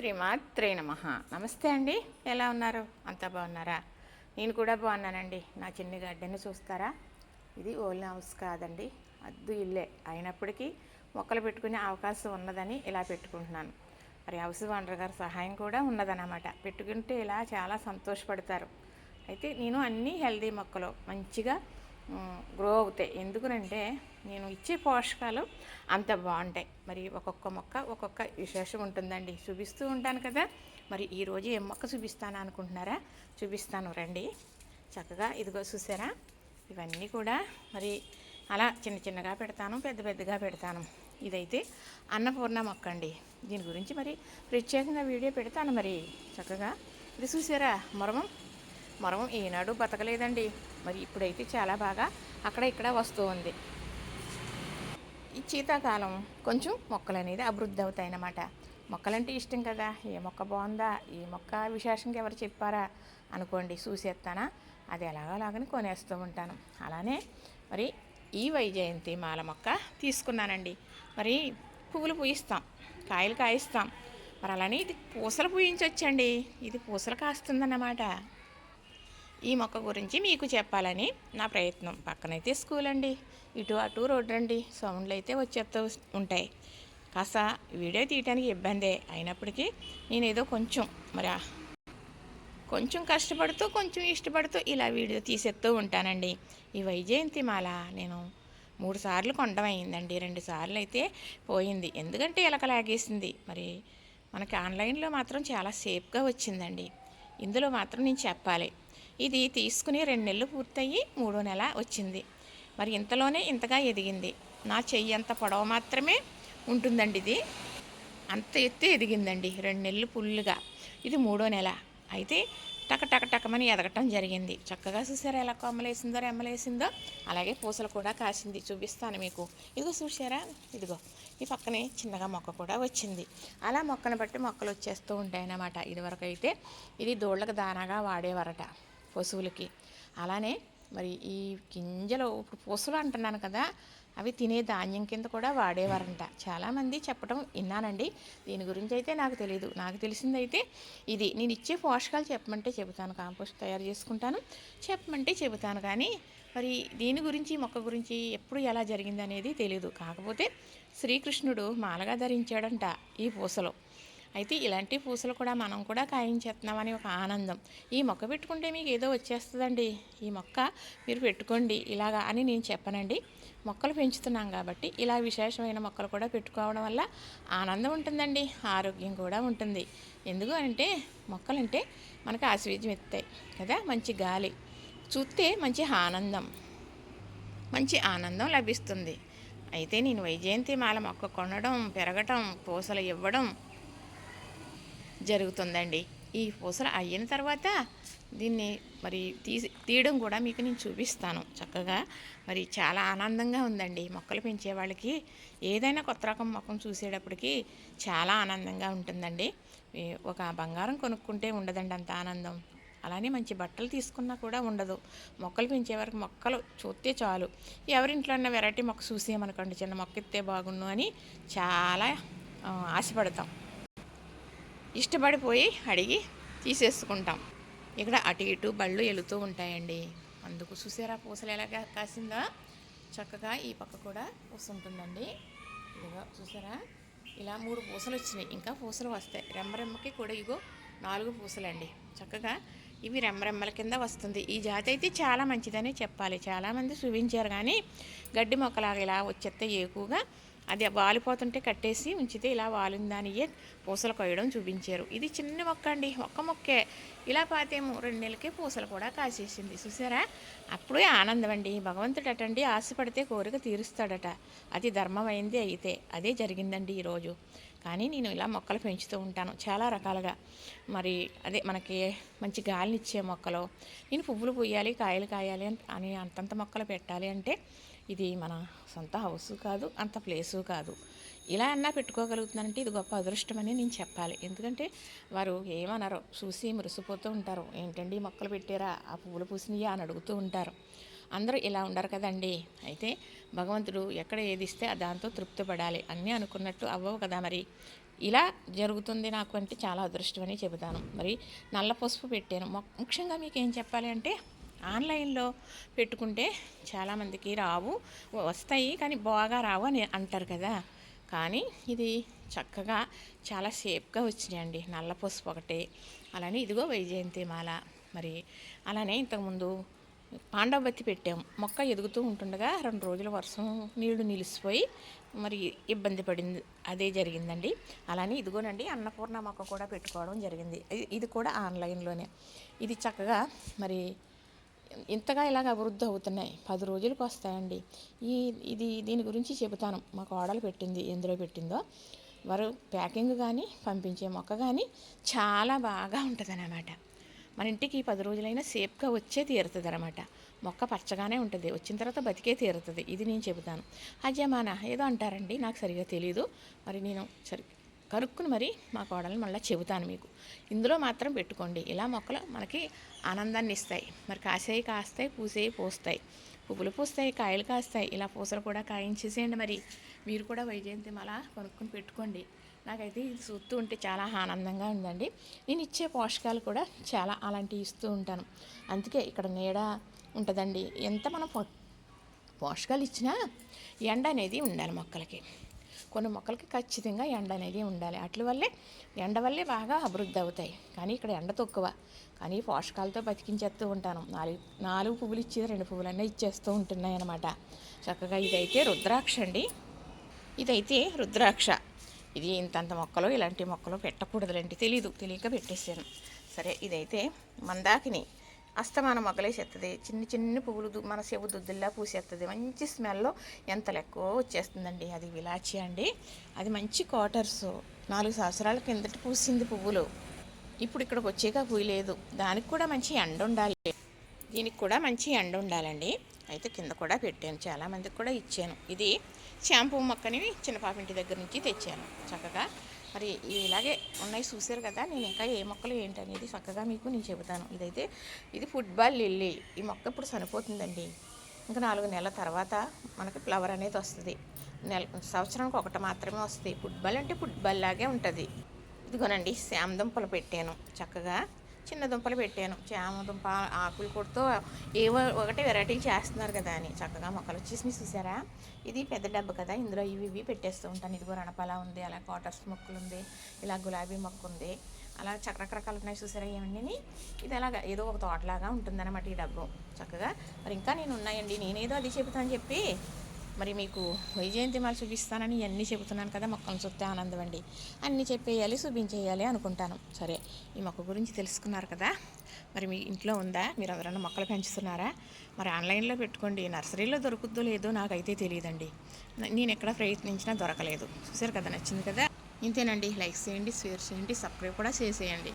శ్రీమాత్రే నమ. నమస్తే అండి. ఎలా ఉన్నారు? అంతా బాగున్నారా? నేను కూడా బాగున్నానండి. నా చిన్ని గడ్డని చూస్తారా? ఇది ఓల్డ్ హౌస్ కాదండి. అద్దు ఇల్లే. అయినప్పటికీ మొక్కలు పెట్టుకునే అవకాశం ఉన్నదని ఇలా పెట్టుకుంటున్నాను. మరి హౌస్ ఓనర్ గారి సహాయం కూడా ఉన్నదన్నమాట. పెట్టుకుంటే ఇలా చాలా సంతోషపడతారు. అయితే నేను అన్నీ హెల్దీ మొక్కలు మంచిగా గ్రో అవుతాయి. ఎందుకనంటే నేను ఇచ్చే పోషకాలు అంత బాగుంటాయి. మరి ఒక్కొక్క మొక్క ఒక్కొక్క విశేషం ఉంటుందండి. చూపిస్తూ ఉంటాను కదా. మరి ఈరోజు ఏ మొక్క చూపిస్తాను అనుకుంటున్నారా? చూపిస్తాను. రండి. చక్కగా ఇదిగో చూసారా? ఇవన్నీ కూడా మరి అలా చిన్న చిన్నగా పెడతాను పెద్ద పెద్దగా పెడతాను. ఇదైతే అన్నపూర్ణ మొక్క అండి. దీని గురించి మరి ప్రత్యేకంగా వీడియో పెడతాను మరి. చక్కగా. ఇది చూసారా? మరమం. మరం ఈనాడు బతకలేదండి. మరి ఇప్పుడైతే చాలా బాగా అక్కడ ఇక్కడ వస్తూ ఉంది. ఈ శీతాకాలం కొంచెం మొక్కలు అనేది అభివృద్ధి అవుతాయి అన్నమాట మొక్కలంటే ఇష్టం కదా. ఏ మొక్క బాగుందా? ఈ మొక్క విశేషంగా ఎవరు చెప్పారా? అనుకోండి చూసేస్తానా? అది ఎలాగోలాగని కొనేస్తూ ఉంటాను. అలానే మరి ఈ వైజయంతి మాల మొక్క తీసుకున్నానండి. మరి పువ్వులు పూయిస్తాం. కాయలు కాయిస్తాం. మరి అలానే ఇది పూసలు పూయించవచ్చండి ఇది పూసలు కాస్తుందన్నమాట. ఈ మొక్క గురించి మీకు చెప్పాలని నా ప్రయత్నం. పక్కనైతే స్కూల్ అండి. ఇటు అటు రోడ్డు అండి సౌండ్లు అయితే వచ్చేస్తూ ఉంటాయి. కాస్త వీడియో తీయడానికి ఇబ్బందే అయినప్పటికీ నేను ఏదో కొంచెం మరి కొంచెం కష్టపడుతూ కొంచెం ఇష్టపడుతూ ఇలా వీడియో తీసేస్తూ ఉంటానండి. ఈ వైజయంతి మాల నేను మూడు సార్లు కొండమైందండి అయిందండి రెండు సార్లు అయితే పోయింది. ఎందుకంటే ఎలక లాగేసింది. మరి మనకి ఆన్లైన్లో మాత్రం చాలా సేఫ్గా వచ్చిందండి. ఇందులో మాత్రం నేను చెప్పాలి. ఇది తీసుకుని రెండు నెలలు పూర్తయి మూడో నెల వచ్చింది. మరి ఇంతలోనే ఇంతగా ఎదిగింది. నా చెయ్యి అంత పొడవ మాత్రమే ఉంటుందండి ఇది. అంత ఎత్తి ఎదిగిందండి రెండు నెలలు ఫుల్లుగా. ఇది మూడో నెల. అయితే టక టక టకమని ఎదగటం జరిగింది. చక్కగా చూసారా ఎలా కొమ్మలేసిందో రెమ్మలేసిందో అలాగే పూసలు కూడా కాసింది. చూపిస్తాను మీకు. ఇదిగో చూసారా ఇదిగో. ఈ పక్కనే చిన్నగా మొక్క కూడా వచ్చింది. అలా మొక్కను బట్టి మొక్కలు వచ్చేస్తూ ఉంటాయన్నమాట. ఇదివరకు అయితే ఇది దోళ్ళకు దానాగా వాడేవారట. పశువులకి. అలానే మరి ఈ గింజలు ఇప్పుడు పూసలు అంటున్నాను కదా అవి తినే ధాన్యం కింద కూడా వాడేవారంట. చాలామంది చెప్పడం విన్నానండి. దీని గురించి అయితే నాకు తెలియదు నాకు తెలిసిందైతే ఇది. నేను ఇచ్చే పోషకాలు చెప్పమంటే చెబుతాను. కాంపోస్ట్ తయారు చేసుకుంటాను చెప్పమంటే చెబుతాను. కానీ మరి దీని గురించి మొక్క గురించి ఎప్పుడు ఎలా జరిగిందనేది తెలియదు కాకపోతే శ్రీకృష్ణుడు మాలగా ధరించాడంట ఈ పూసలో. అయితే ఇలాంటి పూసలు కూడా మనం కూడా కాయించేస్తున్నామని ఒక ఆనందం. ఈ మొక్క పెట్టుకుంటే మీకు ఏదో వచ్చేస్తుందండి. ఈ మొక్క మీరు పెట్టుకోండి ఇలాగా అని నేను చెప్పనండి. మొక్కలు పెంచుతున్నాం కాబట్టి ఇలా విశేషమైన మొక్కలు కూడా పెట్టుకోవడం వల్ల ఆనందం ఉంటుందండి. ఆరోగ్యం కూడా ఉంటుంది. ఎందుకు అంటే మొక్కలంటే మనకు ఆశీర్వాదం ఎత్తాయి కదా. మంచి గాలి చూస్తే మంచి ఆనందం మంచి ఆనందం లభిస్తుంది. అయితే నేను వైజయంతి మాల మొక్క కొనడం పెరగటం పూసలు ఇవ్వడం జరుగుతుందండి. ఈ పూసలు అయిన తర్వాత దీన్ని మరి తీసి తీయడం కూడా మీకు నేను చూపిస్తాను చక్కగా. మరి చాలా ఆనందంగా ఉందండి మొక్కలు పెంచే వాళ్ళకి. ఏదైనా కొత్త రకం మొక్కను చూసేటప్పటికి చాలా ఆనందంగా ఉంటుందండి. ఒక బంగారం కొనుక్కుంటే ఉండదండి అంత ఆనందం. అలానే మంచి బట్టలు తీసుకున్నా కూడా ఉండదు. మొక్కలు పెంచే వరకు మొక్కలు చూస్తే చాలు. ఎవరింట్లో ఉన్న వెరైటీ మొక్క చూసేయమనుకోండి చిన్న మొక్క ఇస్తే బాగుండు అని చాలా ఆశపడతాం. ఇష్టపడిపోయి అడిగి తీసేసుకుంటాం. ఇక్కడ అటు ఇటు బళ్ళు వెళుతూ ఉంటాయండి. అందుకు చూసారా పూసలు ఎలాగా కాసిందో? చక్కగా ఈ పక్క కూడా పూస ఉంటుందండి ఇదిగో చూసారా? ఇలా మూడు పూసలు వచ్చినాయి. ఇంకా పూసలు వస్తాయి. రెమ్మరెమ్మకి కూడా ఇగో నాలుగు పూసలండి. చక్కగా ఇవి రెమ్మరెమ్మల కింద వస్తుంది. ఈ జాతి అయితే చాలా మంచిదని చెప్పాలి. చాలామంది చూపించారు కానీ గడ్డి మొక్కలాగా ఇలా వచ్చేస్తే ఎక్కువగా అది వాలిపోతుంటే కట్టేసి ఉంచితే ఇలా వాలిందానియే పూసలు కొయ్యడం చూపించారు. ఇది చిన్న మొక్క అండి. ఒక్క మొక్కే. ఇలా పాతేమో రెండు నెలలకే పూసలు కూడా కాసేసింది. చూసారా? అప్పుడే ఆనందం అండి. భగవంతుడు అటండి ఆశపడితే కోరిక తీరుస్తాడట. అది ధర్మమైంది అయితే అదే జరిగిందండి ఈరోజు. కానీ నేను ఇలా మొక్కలు పెంచుతూ ఉంటాను చాలా రకాలుగా. మరి అదే మనకి మంచి గాలినిచ్చే మొక్కలు. నేను పువ్వులు పూయాలి కాయలు కాయాలి అని- అని అంతంత మొక్కలు పెట్టాలి అంటే ఇది మన సొంత హౌస్ కాదు అంత ప్లేసు కాదు. ఇలా అన్నా పెట్టుకోగలుగుతున్నానంటే ఇది గొప్ప అదృష్టం అని నేను చెప్పాలి. ఎందుకంటే వారు ఏమనరు? చూసి మురిసిపోతూ ఉంటారు. ఏంటండి మొక్కలు పెట్టారా? ఆ పువ్వులు పూసినయా? అని అడుగుతూ ఉంటారు. అందరూ ఇలా ఉండరు కదండి. అయితే భగవంతుడు ఎక్కడ ఏది ఇస్తే దాంతో తృప్తి పడాలి అన్నీ అనుకున్నట్టు అవ్వవు కదా మరి. ఇలా జరుగుతుంది నాకు అంటే చాలా అదృష్టం అని చెబుతాను. మరి నల్ల పసుపు పెట్టాను. ముఖ్యంగా మీకు ఏం చెప్పాలి అంటే ఆన్లైన్లో పెట్టుకుంటే చాలామందికి రావు వస్తాయి కానీ బాగా రావు అని అంటారు కదా. కానీ ఇది చక్కగా చాలా సేఫ్గా వచ్చినాయండి. నల్ల పసుపు ఒకటి అలానే ఇదిగో వైజయంతి మాల. మరి అలానే ఇంతకుముందు పాండవబత్తి పెట్టాం. మొక్క ఎదుగుతూ ఉంటుండగా రెండు రోజుల వర్షం నీళ్ళు నిలిచిపోయి మరి ఇబ్బంది పడింది. అదే జరిగిందండి. అలానే ఇదిగోనండి అన్నపూర్ణ మొక్క కూడా పెట్టుకోవడం జరిగింది. ఇది- ఇది కూడా ఆన్లైన్లోనే. ఇది చక్కగా మరి ఇంతగా ఇలాగ అభివృద్ధి అవుతున్నాయి. పది రోజులకు వస్తాయండి. ఈ ఇది దీని గురించి చెబుతాను. మా కోడలు పెట్టింది. ఎందులో పెట్టిందో. వారు ప్యాకింగ్ కానీ పంపించే మొక్క కానీ చాలా బాగా ఉంటుంది మన ఇంటికి పది రోజులైనా సేఫ్గా వచ్చే తీరుతుంది అనమాట మొక్క పచ్చగానే ఉంటుంది. వచ్చిన తర్వాత బతికే తీరుతుంది. ఇది నేను చెబుతాను. అజయమానా ఏదో అంటారండి. నాకు సరిగా తెలియదు మరి నేను సరి కనుక్కుని మరి మా కోడల్ని మళ్ళీ చెబుతాను మీకు. ఇందులో మాత్రం పెట్టుకోండి. ఇలా మొక్కలు మనకి ఆనందాన్ని ఇస్తాయి. మరి కాసేవి కాస్తాయి పూసేవి పోస్తాయి. పువ్వులు పూస్తాయి కాయలు కాస్తాయి. ఇలా పూసలు కూడా కాయించేసేయండి మరి. మీరు కూడా వైజయంతి మళ్ళా కొనుక్కొని పెట్టుకోండి. నాకైతే ఇది చూస్తూ ఉంటే చాలా ఆనందంగా ఉందండి. నేను ఇచ్చే పోషకాలు కూడా చాలా అలాంటివి ఇస్తూ ఉంటాను. అందుకే ఇక్కడ నీడ ఉంటుందండి. ఎంత మనం పో- పోషకాలు ఇచ్చినా ఎండ అనేది ఉండాలి మొక్కలకి. కొన్ని మొక్కలకి ఖచ్చితంగా ఎండ అనేది ఉండాలి. అట్ల వల్లే ఎండ వల్లే బాగా అభివృద్ధి అవుతాయి. కానీ ఇక్కడ ఎండ తక్కువ. కానీ పోషకాలతో బతికించేస్తూ ఉంటాను. నాలుగు నాలుగు పువ్వులు ఇచ్చేది రెండు పువ్వులన్నీ ఇచ్చేస్తూ ఉంటున్నాయి అన్నమాట. చక్కగా ఇదైతే రుద్రాక్ష అండి. ఇదైతే రుద్రాక్ష. ఇది ఇంతంత మొక్కలు ఇలాంటి మొక్కలు పెట్టకూడదులేంటి తెలీదు. తెలియక పెట్టేశాను. సరే ఇదైతే మందాకిని అస్తమానం మొగ్గలేసేస్తుంది చిన్ని చిన్ని పువ్వులు మన చెవు దుద్దుల్లా పూసేస్తుంది మంచి స్మెల్లో ఎంత లెక్కో వచ్చేస్తుందండి. అది విలాచి అండి. అది మంచి క్వార్టర్స్. నాలుగు సంవత్సరాల కిందట పూసింది పువ్వులు. ఇప్పుడు ఇక్కడికి వచ్చాక పూయలేదు. దానికి కూడా మంచి ఎండ ఉండాలి. దీనికి కూడా మంచి ఎండ ఉండాలండి. అయితే కింద కూడా పెట్టాను. చాలామందికి కూడా ఇచ్చాను. ఇది షాంపూ మొక్కని చిన్న పాప ఇంటి దగ్గర నుంచి తెచ్చాను. చక్కగా మరి ఇలాగే ఉన్నాయి చూసారు కదా. నేను ఇంకా ఏ మొక్కలు ఏంటి అనేది చక్కగా మీకు నేను చెబుతాను. ఇదైతే ఇది ఫుట్బాల్ లిల్లీ. ఈ మొక్క ఇప్పుడు చనిపోతుందండి. ఇంకా నాలుగు నెలల తర్వాత మనకి ఫ్లవర్ అనేది వస్తుంది. నెల సంవత్సరానికి ఒకటి మాత్రమే వస్తుంది. ఫుట్బాల్ అంటే ఫుట్బాల్ లాగే ఉంటుంది. ఇదిగోనండి శామ పెట్టాను చక్కగా చిన్న దుంపలు పెట్టాను. చామ దుంప ఆకులు కొడుతూ ఏవో ఒకటి వెరైటీలు చేస్తున్నారు కదా అని. చక్కగా మొక్కలు వచ్చేసి చూసారా? ఇది పెద్ద డబ్బు కదా. ఇందులో ఇవి ఇవి పెట్టేస్తూ ఉంటాను. ఇదిగో రణపాల ఉంది అలా క్వార్టర్స్ మొక్కలు ఉంది ఇలా గులాబీ మొక్క ఉంది అలా చక్క రకరకాలు ఉన్నాయి చూసారా ఏమండి ఇది అలాగా ఏదో ఒక తోటలాగా ఉంటుందన్నమాట ఈ డబ్బు. చక్కగా మరి ఇంకా నేను ఉన్నాయండి. నేనేదో అది చెబుతాను చెప్పి మరి మీకు వైజయంతి మాల చూపిస్తానని ఇవన్నీ చెబుతున్నాను కదా మొక్కను చూస్తే ఆనందం అండి. అన్నీ చెప్పేయాలి చూపించేయాలి అనుకుంటాను. సరే ఈ మొక్క గురించి తెలుసుకున్నారు కదా? మరి మీ ఇంట్లో ఉందా? మీరు ఎవరైనా మొక్కలు పెంచుతున్నారా? మరి ఆన్లైన్లో పెట్టుకోండి. నర్సరీలో దొరుకుద్దో లేదో నాకైతే తెలియదండి. నేను ఎక్కడ ప్రయత్నించినా దొరకలేదు. చూసారు కదా నచ్చింది కదా? ఇంతేనండి. లైక్ చేయండి షేర్ చేయండి సబ్స్క్రైబ్ కూడా చేసేయండి.